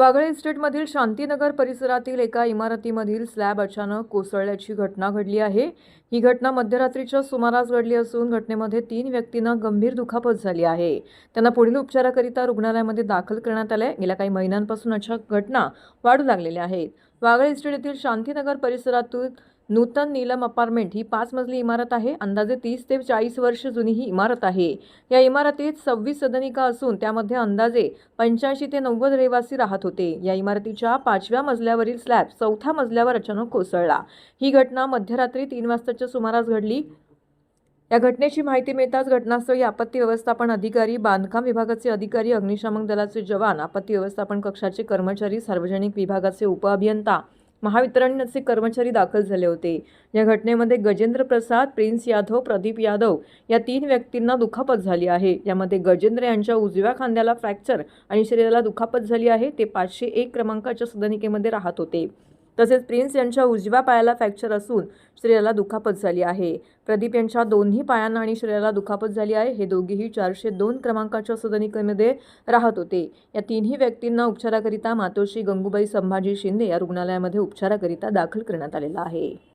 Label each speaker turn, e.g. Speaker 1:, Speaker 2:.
Speaker 1: वागळे इस्टेटमधील शांतीनगर परिसरातील एका इमारतीमधील स्लॅब अचानक कोसळल्याची घटना घडली आहे. ही घटना मध्यरात्रीच्या सुमारास घडली असून घटनेमध्ये तीन व्यक्तींना गंभीर दुखापत झाली आहे. त्यांना पुढील उपचाराकरिता रुग्णालयामध्ये दाखल करण्यात आले गेल्या काही महिन्यांपासून अशा घटना वाढू लागलेल्या आहेत. वागळे इस्टेट येथील शांतीनगर परिसरातून नूतन नीलम अपार्टमेंट ही पाच मजली इमारत आहे. अंदाजे तीस ते चाळीस वर्ष जुनी ही इमारत आहे. या इमारतीत सव्वीस सदनिका असून त्यामध्ये अंदाजे पंच्याऐंशी ते नव्वद रहिवासी राहत होते. या इमारतीच्या पाचव्या मजल्यावरील स्लॅब चौथ्या मजल्यावर अचानक कोसळला. ही घटना मध्यरात्री तीन वाजताच्या सुमारास घडली. या घटनेची माहिती मिळताच घटनास्थळी आपत्ती व्यवस्थापन अधिकारी बांधकाम विभागाचे अधिकारी अग्निशामक दलाचे जवान आपत्ती व्यवस्थापन कक्षाचे कर्मचारी सार्वजनिक विभागाचे उपअभियंता महावितरणचे कर्मचारी दाखल झाले होते. या घटनेमध्ये गजेंद्र प्रसाद प्रिन्स यादव प्रदीप यादव या तीन व्यक्तींना दुखापत झाली आहे. यामध्ये गजेंद्र यांच्या उजव्या खांद्याला फ्रॅक्चर आणि शरीराला दुखापत झाली आहे. ते पाचशे एक क्रमांकाच्या सदनिकेमध्ये राहत होते. तसेच प्रिन्स यांच्या उजव्या पायाला फ्रॅक्चर असून शरीराला दुखापत झाली आहे. प्रदीप यांच्या दोन्ही पायांना आणि शरीराला दुखापत झाली आहे. हे दोघेही चारशे दोन क्रमांकाच्या सदनिकेमध्ये राहत होते. या तिन्ही व्यक्तींना उपचाराकरिता मातोश्री गंगूबाई संभाजी शिंदे या रुग्णालयामध्ये उपचाराकरिता दाखल करण्यात आलेला आहे.